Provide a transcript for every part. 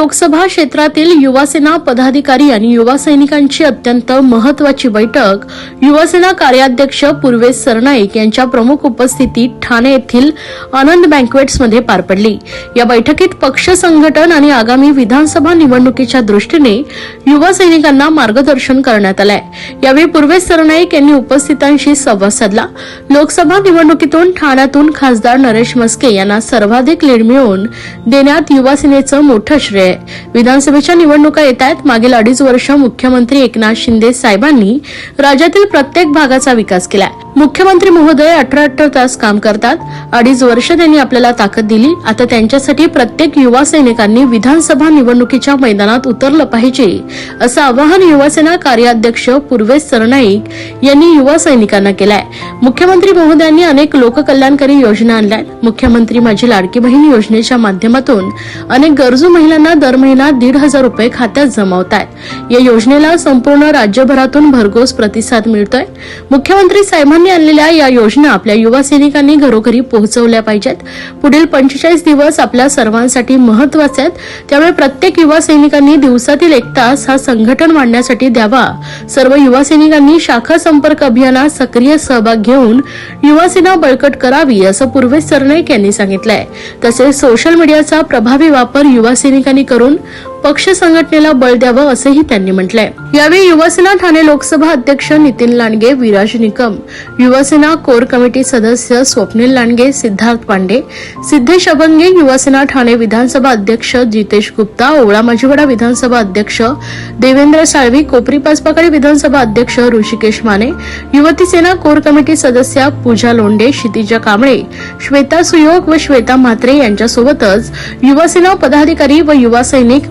लोकसभा क्षेत्रातील युवासेना पदाधिकारी आणि युवा सैनिकांची अत्यंत महत्वाची बैठक. युवासेना कार्याध्यक्ष पूर्वेश सरनाईक यांच्या प्रमुख उपस्थितीत ठाणे येथील आनंद बँकवेट्समध्ये पार पडली. या बैठकीत पक्ष संघटन आणि आगामी विधानसभा निवडणुकीच्या दृष्टीने युवा सैनिकांना मार्गदर्शन करण्यात आलंय. यावेळी पूर्वेश सरनाईक यांनी उपस्थितांशी संवाद साधला. लोकसभा निवडणुकीतून ठाण्यातून खासदार नरेश मस्के यांना सर्वाधिक लीड मिळवून देण्यात युवासेनेचं मोठं श्रेय आहे. विधानसभेच्या निवडणुका येत आहेत मागील अडीच वर्ष मुख्यमंत्री एकनाथ शिंदे साहेबांनी राज्यातील प्रत्येक भागाचा विकास केलाय मुख्यमंत्री महोदय अठरा अठरा तास काम करतात. अडीच वर्ष त्यांनी आपल्याला ताकद दिली. आता त्यांच्यासाठी प्रत्येक युवा सैनिकांनी विधानसभा निवडणुकीच्या मैदानात उतरलं पाहिजे असं आवाहन युवासेना कार्याध्यक्ष पूर्वेश सरनाईक यांनी युवा सैनिकांना केलंय. मुख्यमंत्री महोदयांनी अनेक लोककल्याणकारी योजना आणल्या आहेत. मुख्यमंत्री माझी लाडकी बहीण योजनेच्या माध्यमातून अनेक गरजू महिलांना दर महिना दीड हजार रुपये खात्यात जमावत आहेत या योजनेला संपूर्ण राज्यभरातून भरघोस प्रतिसाद मिळतोय. मुख्यमंत्री साहेबांनी आणलेल्या या योजना आपल्या युवा सैनिकांनी घरोघरी पोहोचवल्या पाहिजेत. पुढील पंचेचाळीस दिवस आपल्या सर्वांसाठी महत्त्वाचे आहेत. त्यामुळे प्रत्येक युवा सैनिकांनी दिवसातील एक तास हा संघटन वाढण्यासाठी द्यावा. सर्व युवा सैनिकांनी शाखा संपर्क अभियानात सक्रिय सहभाग घेऊन युवासेना बळकट करावी असं पूर्वेश सरनाईक यांनी सांगितलंय. तसेच सोशल मीडियाचा प्रभावी वापर युवा सैनिकांनी करून पक्ष संघटनेला बळ द्यावं असंही त्यांनी म्हटलंय. यावेळी युवासेना ठाणे लोकसभा अध्यक्ष नितीन लांडगे विराज निकम युवासेना कोर कमिटी सदस्य स्वप्नील लांडगे सिद्धार्थ पांडे सिद्धेश अभंगे युवासेना ठाणे विधानसभा अध्यक्ष जितेश गुप्ता ओवळा माझीवाडा विधानसभा अध्यक्ष देवेंद्र साळवी कोपरी पाचपाकडे विधानसभा अध्यक्ष ऋषिकेश माने युवती सेना कोर कमिटी सदस्या पूजा लोंडे क्षितिजा कांबळे श्वेता सुयोग व श्वेता म्हात्रे यांच्यासोबतच युवासेना पदाधिकारी व युवा सैनिक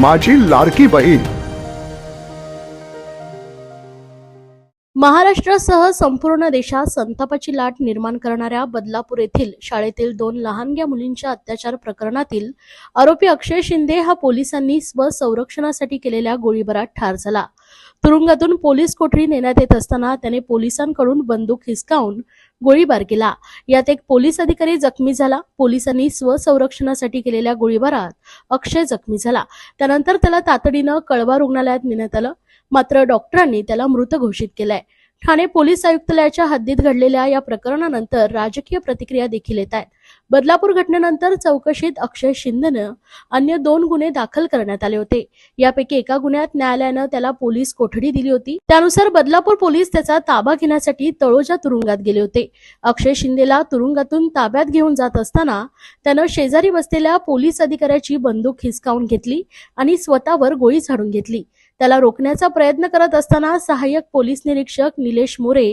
माझी लाडकी बहीण. महाराष्ट्रासह संपूर्ण देशात संतापाची लाट निर्माण करणाऱ्या बदलापूर येथील शाळेतील दोन लहानग्या मुलींच्या अत्याचार प्रकरणातील आरोपी अक्षय शिंदे हा पोलिसांनी स्वसंरक्षणासाठी केलेल्या गोळीबारात ठार झाला. तुरुंगातून पोलीस कोठडी नेण्यात येत असताना त्याने पोलिसांकडून बंदूक हिसकावून गोळीबार केला. यात एक पोलीस अधिकारी जखमी झाला. पोलिसांनी स्वसंरक्षणासाठी केलेल्या गोळीबारात अक्षय जखमी झाला. त्यानंतर त्याला तातडीनं कळवा रुग्णालयात नेण्यात आलं. मात्र डॉक्टरांनी त्याला मृत घोषित केलाय. ठाणे पोलीस आयुक्तालयाच्या हद्दीत घडलेल्या या प्रकरणानंतर राजकीय प्रतिक्रिया देखील येत आहेत. बदलापूर घटनेनंतर चौकशीत अक्षय शिंदेनं अन्य दोन गुन्हे दाखल करण्यात आले होते. यापैकी एका गुन्ह्यात न्यायालयानं त्याला पोलीस कोठडी दिली होती. त्यानुसार बदलापूर पोलीस त्याचा ताबा घेण्यासाठी तळोजा तुरुंगात गेले होते. अक्षय शिंदेला तुरुंगातून ताब्यात घेऊन जात असताना त्यानं शेजारी बसलेल्या पोलीस अधिकाऱ्याची बंदूक हिसकावून घेतली आणि स्वतःवर गोळी झाडून घेतली. त्याला रोखण्याचा प्रयत्न करत असताना सहाय्यक पोलीस निरीक्षक निलेश मोरे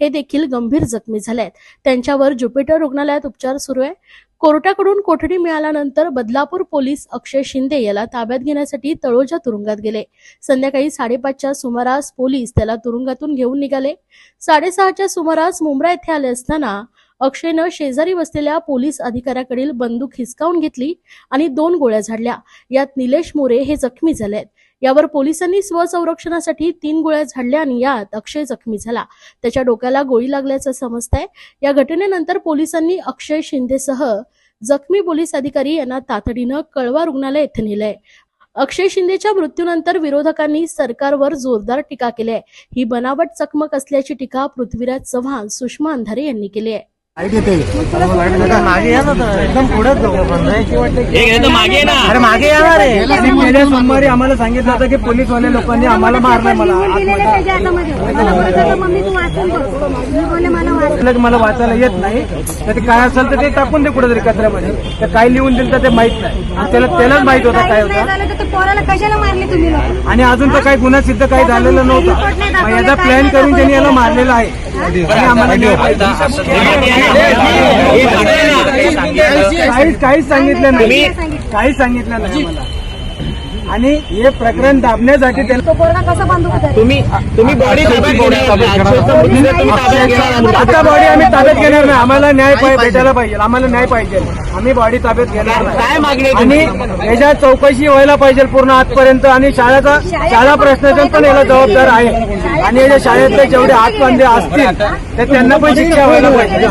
हे देखील गंभीर जखमी झाले आहेत त्यांच्यावर ज्युपिटर रुग्णालयात उपचार सुरू आहे. कोर्टाकडून कोठडी मिळाल्यानंतर बदलापूर पोलीस अक्षय शिंदे याला ताब्यात घेण्यासाठी तळोजा तुरुंगात गेले. संध्याकाळी साडेपाचच्या सुमारास पोलीस त्याला तुरुंगातून घेऊन निघाले. साडेसहाच्या सुमारास मुंब्रा येथे आले असताना अक्षयनं शेजारी बसलेल्या पोलीस अधिकाऱ्याकडील बंदूक हिसकावून घेतली आणि दोन गोळ्या झाडल्या. यात निलेश मोरे हे जखमी झालेत. यावर पोलिसांनी स्वसंरक्षणासाठी तीन गोळ्या झाडल्या आणि यात अक्षय जखमी झाला. त्याच्या डोक्याला गोळी लागल्याचं समजतंय. या घटनेनंतर पोलिसांनी अक्षय शिंदेसह जखमी पोलीस अधिकारी यांना तातडीनं कळवा रुग्णालय येथे नेलंय. अक्षय शिंदेच्या मृत्यूनंतर विरोधकांनी सरकारवर जोरदार टीका केली आहे ही बनावट चकमक असल्याची टीका पृथ्वीराज चव्हाण सुषमा अंधारे यांनी केली आहे मागे या ना एकदम पुढेच जाऊ. आपण रे. अरे मागे येणार आहे आणि गेल्या सोमवारी आम्हाला सांगितलं होतं की पोलीसवाले लोकांनी आम्हाला मारलंय मला. मला वाचायला येत नाही. तर ते काय असेल तर ते टाकून दे कुठेतरी कचऱ्यामध्ये. तर काय लिहून दिलं तर ते माहीत नाही. त्याला त्यालाच माहीत होतं काय होतं. पोराला कशाला मारले तुम्ही लोक? आणि अजून तर काही गुन्हा सिद्ध काही झालेलं नव्हतं. याचा प्लॅन करून त्यांनी याला मारलेला आहे. आणि आम्हाला. काहीच काहीच सांगितलं नाही. काहीच सांगितलं नाही आम्हाला. आणि हे प्रकरण दाबण्यासाठी तुम्ही तुम्ही बॉडी आता बॉडी आम्ही ताब्यात घेणार नाही आम्हाला न्याय भेटायला पाहिजे आम्हाला न्याय पाहिजे आम्ही बॉडी ताब्यात घेणार काय मागणी नाही आणि याच्यात चौकशी व्हायला पाहिजे पूर्ण आजपर्यंत आणि शाळेचा शाळा प्रश्नाचं पण याला जबाबदार आहे आणि याच्या शाळेतले जेवढे हातबांधे असतील तर त्यांना पण शिक्षा व्हायला पाहिजे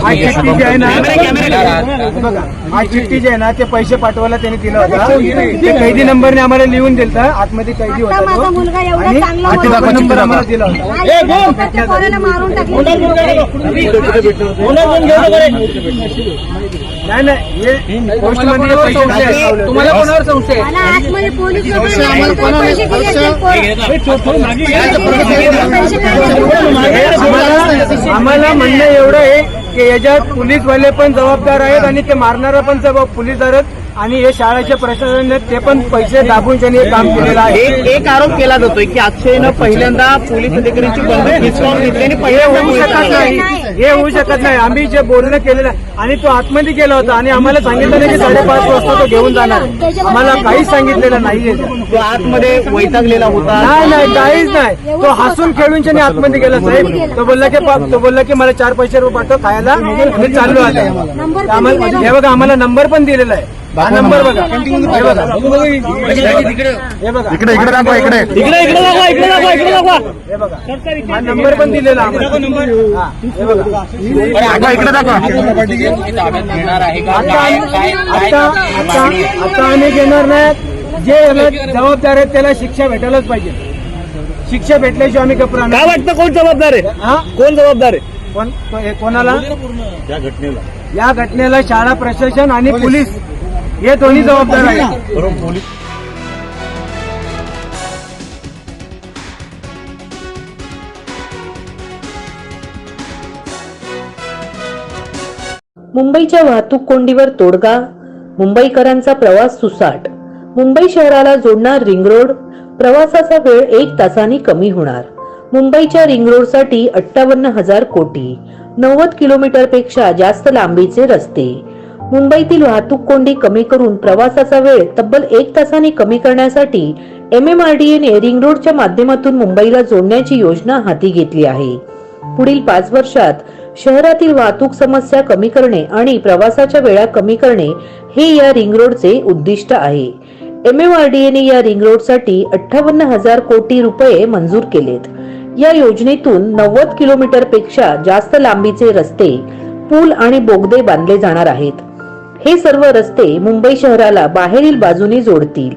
हा चिठ्ठी जी आहे ना हे बघा हा चिठ्ठी जी आहे ना ते पैसे पाठवायला त्यांनी दिलं होतं ते कैदी नंबरने आम्हाला लिहून दिलं आतमध्ये कैदी माझा होता मुलगा तो. एवढा आणि चांगला हा मुलगा टिपा नंबर आम्हाला दिला होता त्या पोराला मारून टाकले नाही नाही हे पोस्टमध्ये पैसे नाही आहेत. तुम्हाला कोणावर संशय आहे? मला आतमध्ये पोलीस लोकांनी पैसे दिले असेल हे आम्हाला आम्हाला म्हणणं एवढं आहे की याच्यात पोलीसवाले पण जबाबदार आहेत आणि ते मारणारा पण जबाब पोलीसदार आहेत आणि हे शाळेचे प्रशासन आहेत, ते पण पैसे दाबून त्यांनी हे काम केलेलं आहे. एक एक आरोप केला जातोय की अक्षयनं पहिल्यांदा पोलीस अधिकाऱ्यांची बंदूक हिसकावून घेतली आणि हे पहिल्या होऊ शकत नाही. हे होऊ शकत नाही. आम्ही जे बोलणं केलेलं आहे आणि तो आतमध्ये गेला होता आणि आम्हाला सांगितलं नाही की साडेपाच वाजता तो घेऊन जाणार. आम्हाला काहीच सांगितलेलं नाहीये. तो आतमध्ये वैतागलेला होता. नाही नाही काहीच नाही. तो हसून खेळून त्याने आतमध्ये गेला साहेब. तो बोलला की तो बोलला की मला चार पैसे रुपये पाठव खायला. मी चाललो पण आम्हाला हे बघा आम्हाला नंबर पण दिलेला आहे. हा नंबर बघा. हे बघा. हे बघा. इकडे. इकडे दाखवा इकडे. इकडे इकडे दाखवा इकडे दाखवा इकडे दाखवा. हे बघा. हा नंबर पण दिलेला आम्हाला. हा, हे बघा. दाखवा. इकडे दाखवा आता आता आता आता आम्ही घेणार नाही. जे याला जबाबदार आहेत त्याला शिक्षा भेटायलाच पाहिजे. शिक्षा भेटल्याशिवाय आम्ही गप्प काय राहणार वाटतं कोण जबाबदार आहे? हा? कोण जबाबदार आहे? कोण? को- हे कोणाला? या घटनेला. शाळा प्रशासन आणि पोलीस. हे दोन्ही जबाबदार आहेत. मुंबईच्या वाहतूक कोंडीवर तोडगा मुंबईकरांचा प्रवास सुसाट. मुंबई शहराला जोडणार रिंग रोड प्रवासाचा वेळ एक तासांनी कमी होणार. मुंबईच्या रिंग रोडसाठी अठ्ठावन्न हजार कोटी नव्वद किलोमीटरपेक्षा जास्त लांबीचे रस्ते. मुंबईतील वाहतूक कोंडी कमी करून प्रवासाचा वेळ तब्बल एक तासाने कमी करण्यासाठी एम एम आर डी एने रिंग रोडच्या माध्यमातून मुंबईला जोडण्याची योजना हाती घेतली आहे. पुढील पाच वर्षात शहरातील वाहतूक समस्या कमी करणे आणि प्रवासाच्या वेळा कमी करणे हे या रिंग रोडचे उद्दिष्ट आहे. एम एम आर डी एने या रिंग रोडसाठी अठ्ठावन्न हजार कोटी रुपये मंजूर केलेत. या योजनेतून नव्वद किलोमीटरपेक्षा जास्त लांबीचे रस्ते पूल आणि बोगदे बांधले जाणार आहेत. हे सर्व रस्ते मुंबई शहराला बाहेरील बाजूने जोडतील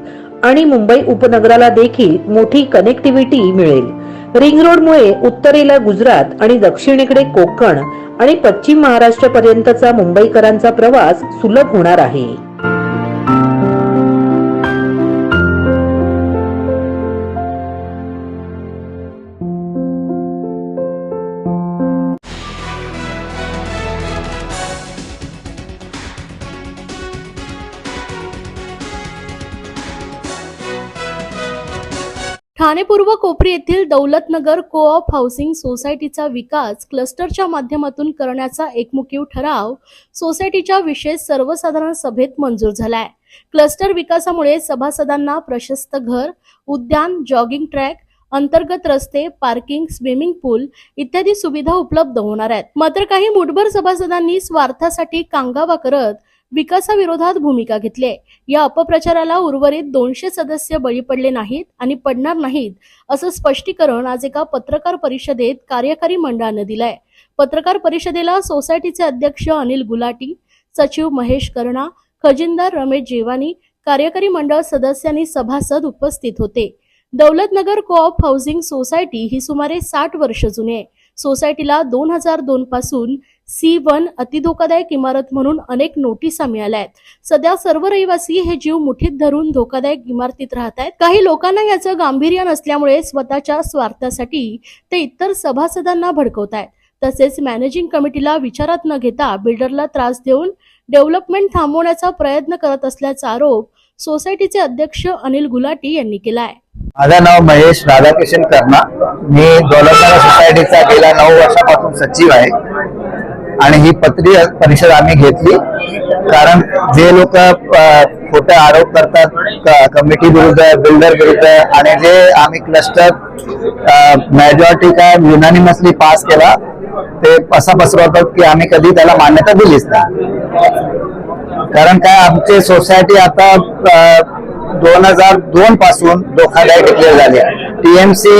आणि मुंबई उपनगराला देखील मोठी कनेक्टिव्हिटी मिळेल. रिंग रोडमुळे उत्तरेला गुजरात आणि दक्षिणेकडे कोकण आणि पश्चिम महाराष्ट्रापर्यंतचा मुंबईकरांचा प्रवास सुलभ होणार आहे. ठाणे पूर्व कोपरी येथील दौलतनगर को ऑफ हाऊसिंग सोसायटीचा विकास क्लस्टरच्या माध्यमातून करण्याचा एकमुखीव ठराव सोसायटीच्या विशेष सर्वसाधारण सभेत मंजूर झालाय. क्लस्टर विकासामुळे सभासदांना प्रशस्त घर उद्यान जॉगिंग ट्रॅक अंतर्गत रस्ते पार्किंग स्विमिंग पूल इत्यादी सुविधा उपलब्ध होणार आहेत. मात्र काही मुठभर सभासदांनी स्वार्थासाठी कांगावा करत विकासाविरोधात भूमिका घेतली आहे. या अपप्रचाराला उर्वरित दोनशे सदस्य बळी पडले नाहीत आणि पडणार नाहीत असं स्पष्टीकरण आज एका पत्रकार परिषदेत कार्यकारी मंडळानं दिलंय. पत्रकार परिषदेला सोसायटीचे अध्यक्ष अनिल गुलाटी सचिव महेश कर्णा खजिनदार रमेश जेवानी कार्यकारी मंडळ सदस्यांनी सभासद उपस्थित होते. दौलतनगर को ऑप हाऊसिंग सोसायटी ही सुमारे साठ वर्ष जुनी आहे. सोसायटीला दोन हजार दोन पासून सी वन अतिधोकादायक इमारत म्हणून अनेक नोटिसा मिळाल्या आहेत. सध्या सर्व रहिवासी हे जीव मुठीत धरून धोकादायक इमारतीत राहत आहेत. काही लोकांना याचं गांभीर्य नसल्यामुळे स्वतःच्या स्वार्थासाठी ते इतर सभासदांना भडकवत आहेत. तसेच मॅनेजिंग कमिटीला विचारात न घेता बिल्डरला त्रास देऊन डेव्हलपमेंट थांबवण्याचा प्रयत्न करत असल्याचा आरोप सोसायटीचे अध्यक्ष अनिल गुलाटी यांनी केला आहे. माझं नाव महेश राधाकिशन कर्णा मी दौलतनगर सोसायटीचा गेल्या नऊ वर्षापासून सचिव आहे. आणि ही पत्री परिषद आम्ही घेतली. कारण जे लोक खोटे आरोप करतात कमिटी विरुद्ध बिल्डर विरुद्ध आणि जे आम्ही क्लस्टर मेजॉरिटी काय युनानिमसली पास केला ते असा पसरवतात की आम्ही कधी त्याला मान्यता दिलीच नाही. कारण काय आमची सोसायटी आता दोन हजार दोन पासून धोकादायक डिक्लेअर झाली टीएमसी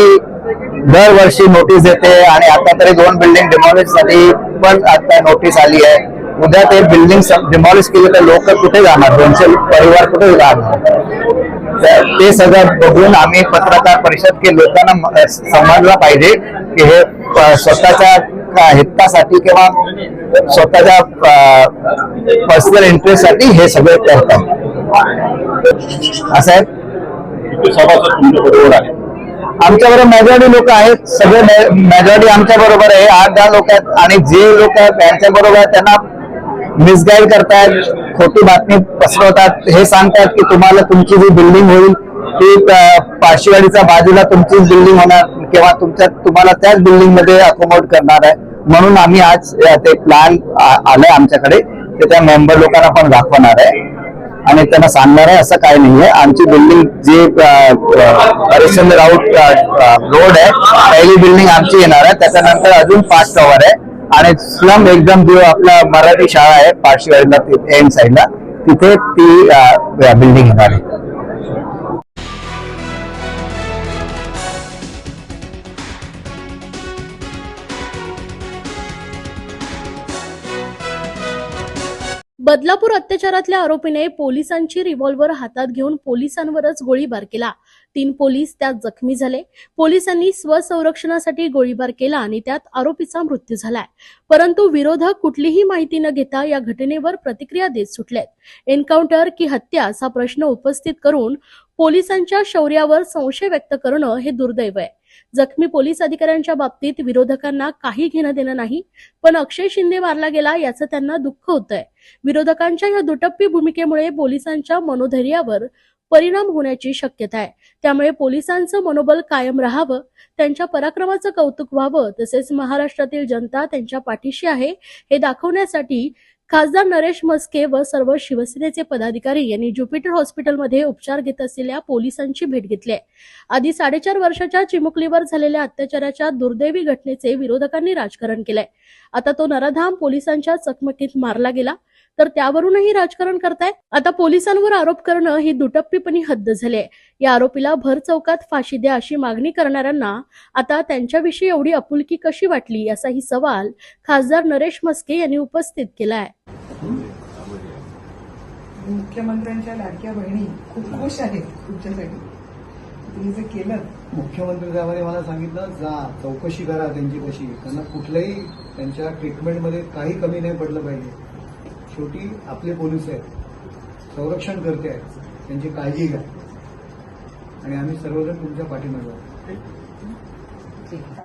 दरवर्षी नोटीस देते आणि आता तरी दोन बिल्डिंग डिमॉलिशसाठी पण आता नोटीस आली आहे. उद्या ते बिल्डिंग डिमॉलिश केली तर लोक कुठे जाणार? दोनशे परिवार कुठे जाणार तर ते सगळं बघून आम्ही पत्रकार परिषद के लोकांना समजला समजलं पाहिजे की हे स्वतःच्या हितासाठी किंवा स्वतःच्या पर्सनल इंटरेस्टसाठी हे सगळे करतात असं आहे आमच्या बरोबर मेजॉरिटी लोक आहेत. सगळे मेजॉरिटी आमच्या बरोबर आहे. आठ दहा लोक आहेत. आणि जे लोक त्यांच्या बरोबर आहेत त्यांना मिसगाईड करतायत खोटी बातमी पसरवतात. हे सांगतात की तुम्हाला तुमची जी बिल्डिंग होईल ती पाशीवाडीच्या बाजूला तुमचीच बिल्डिंग होणार किंवा तुमच्या तुम्हाला त्याच बिल्डिंगमध्ये अकोमोड करणार आहे. म्हणून आम्ही आज ते प्लॅन आलाय आमच्याकडे. ते त्या मेंबर लोकांना पण दाखवणार आहे. आणि त्यांना सांगणार आहे असं काही नाहीये. आमची बिल्डिंग जे हरिश्चंद्र राऊत रोड आहे पहिली बिल्डिंग आमची येणार आहे. त्याच्यानंतर अजून पाच टॉवर आहे. आणि स्लम एकदम जो आपला मराठी शाळा आहे पाचशे एम साईडला तिथे ती बिल्डिंग येणार आहे. बदलापूर अत्याचारातल्या आरोपीने पोलिसांची रिव्हॉल्व्हर हातात घेऊन पोलिसांवरच गोळीबार केला. तीन पोलीस त्यात जखमी झाले. पोलिसांनी स्वसंरक्षणासाठी गोळीबार केला आणि त्यात आरोपीचा मृत्यू झालाय. परंतु विरोधक कुठलीही माहिती न घेता या घटनेवर प्रतिक्रिया देत सुटलेत. एन्काउंटर की हत्या असा प्रश्न उपस्थित करून पोलिसांच्या शौर्यावर संशय व्यक्त करणं हे दुर्दैव आहे. जखमी पोलीस अधिकाऱ्यांच्या बाबतीत विरोधकांना काही घेणं देणं नाही पण अक्षय शिंदे मारला गेला याचं त्यांना दुःख होतंय. विरोधकांच्या या दुटप्पी भूमिकेमुळे पोलिसांच्या मनोधैर्यावर परिणाम होण्याची शक्यता आहे. त्यामुळे पोलिसांचं मनोबल कायम राहावं त्यांच्या पराक्रमाचं कौतुक व्हावं तसेच महाराष्ट्रातील जनता त्यांच्या पाठीशी आहे हे दाखवण्यासाठी खासदार नरेश मस्के व सर्व शिवसेनेचे पदाधिकारी यांनी ज्युपिटर हॉस्पिटलमध्ये उपचार घेत असलेल्या पोलिसांची भेट घेतली आहे. आधी साडेचार वर्षाच्या चिमुकलीवर झालेल्या अत्याचाराच्या दुर्दैवी घटनेचे विरोधकांनी राजकारण केलंय आता तो नराधाम पोलिसांच्या चकमकीत मारला गेला तर त्यावरूनही राजकारण करताय? आता पोलिसांवर आरोप करणं ही दुटप्पीपणी हद्द झाली आहे या आरोपीला भर चौकात फाशी द्या अशी मागणी करणाऱ्यांना आता त्यांच्याविषयी एवढी आपुलकी कशी वाटली असाही सवाल खासदार नरेश मस्के यांनी उपस्थित केला आहे मुख्यमंत्र्यांच्या लाडक्या बहिणी खूप खुश आहेत तुमच्यासाठी. तुम्ही जे केलं. मुख्यमंत्री साहेबांनी मला सांगितलं जा चौकशी करा त्यांची कशी. त्यांना कुठल्याही त्यांच्या ट्रीटमेंटमध्ये काही कमी नाही पडलं पाहिजे. शेवटी आपले पोलीस आहेत. संरक्षण करते आहेत. त्यांची काळजी घ्या. आणि आम्ही सर्वजण तुमच्या पाठीमागे आहोत.